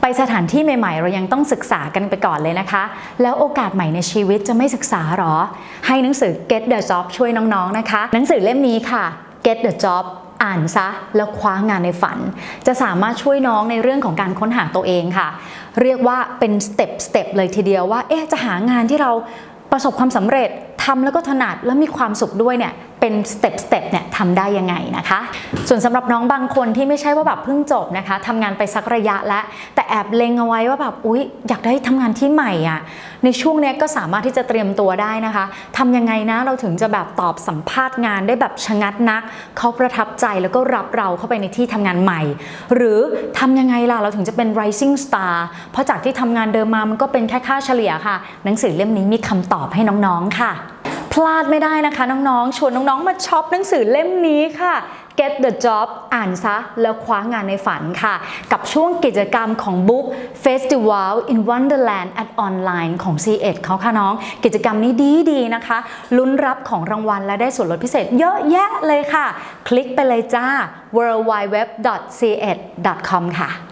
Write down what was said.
ไปสถานที่ใหม่ๆ เรายังต้องศึกษากันไปก่อนเลยนะคะ แล้วโอกาสใหม่ในชีวิตจะไม่ศึกษาหรอ ให้หนังสือ Get the Job ช่วยน้องๆนะคะ หนังสือเล่มนี้ค่ะ Get the Job อ่านซะแล้วคว้างานในฝัน จะสามารถช่วยน้องในเรื่องของการค้นหาตัวเองค่ะ เรียกว่าเป็นสเต็ปสเต็ปเลยทีเดียวว่าเอ๊ะจะหางานที่เราประสบความสำเร็จทำแล้วก็ถนัดแล้วมีความสุขด้วยเนี่ยเป็นสเต็ปสเต็ปเนี่ยทำได้ยังไงนะคะ ส่วนสำหรับน้องบางคนที่ไม่ใช่ว่าแบบเพิ่งจบนะคะทำงานไปสักระยะแล้วแต่แอบเล็งเอาไว้ว่าแบบอุ๊ยอยากได้ทำงานที่ใหม่อะในช่วงเนี้ยก็สามารถที่จะเตรียมตัวได้นะคะทำยังไงนะเราถึงจะแบบตอบสัมภาษณ์งานได้แบบชะงัดนักเขาประทับใจแล้วก็รับเราเข้าไปในที่ทำงานใหม่ หรือทำยังไงล่ะเราถึงจะเป็น rising star เพราะจากที่ทำงานเดิมมามันก็เป็นแค่ค่าเฉลี่ยค่ะ หนังสือเล่มนี้มีคำตอบให้น้องๆค่ะ พลาดไม่ได้นะคะน้องๆ ชวนน้องๆ มาช็อปหนังสือเล่มนี้ค่ะ Get the Job อ่านซะแล้วคว้างานในฝันค่ะ กับช่วงกิจกรรมของ Book Festival in Wonderland at Online ของ c 1 เขาค่ะน้อง กิจกรรมนี้ดีๆนะคะ ลุ้นรับของรางวัลและได้ส่วนลดพิเศษเยอะแยะเลยค่ะ คลิกไปเลยจ้า w w w c 1 com ค่ะ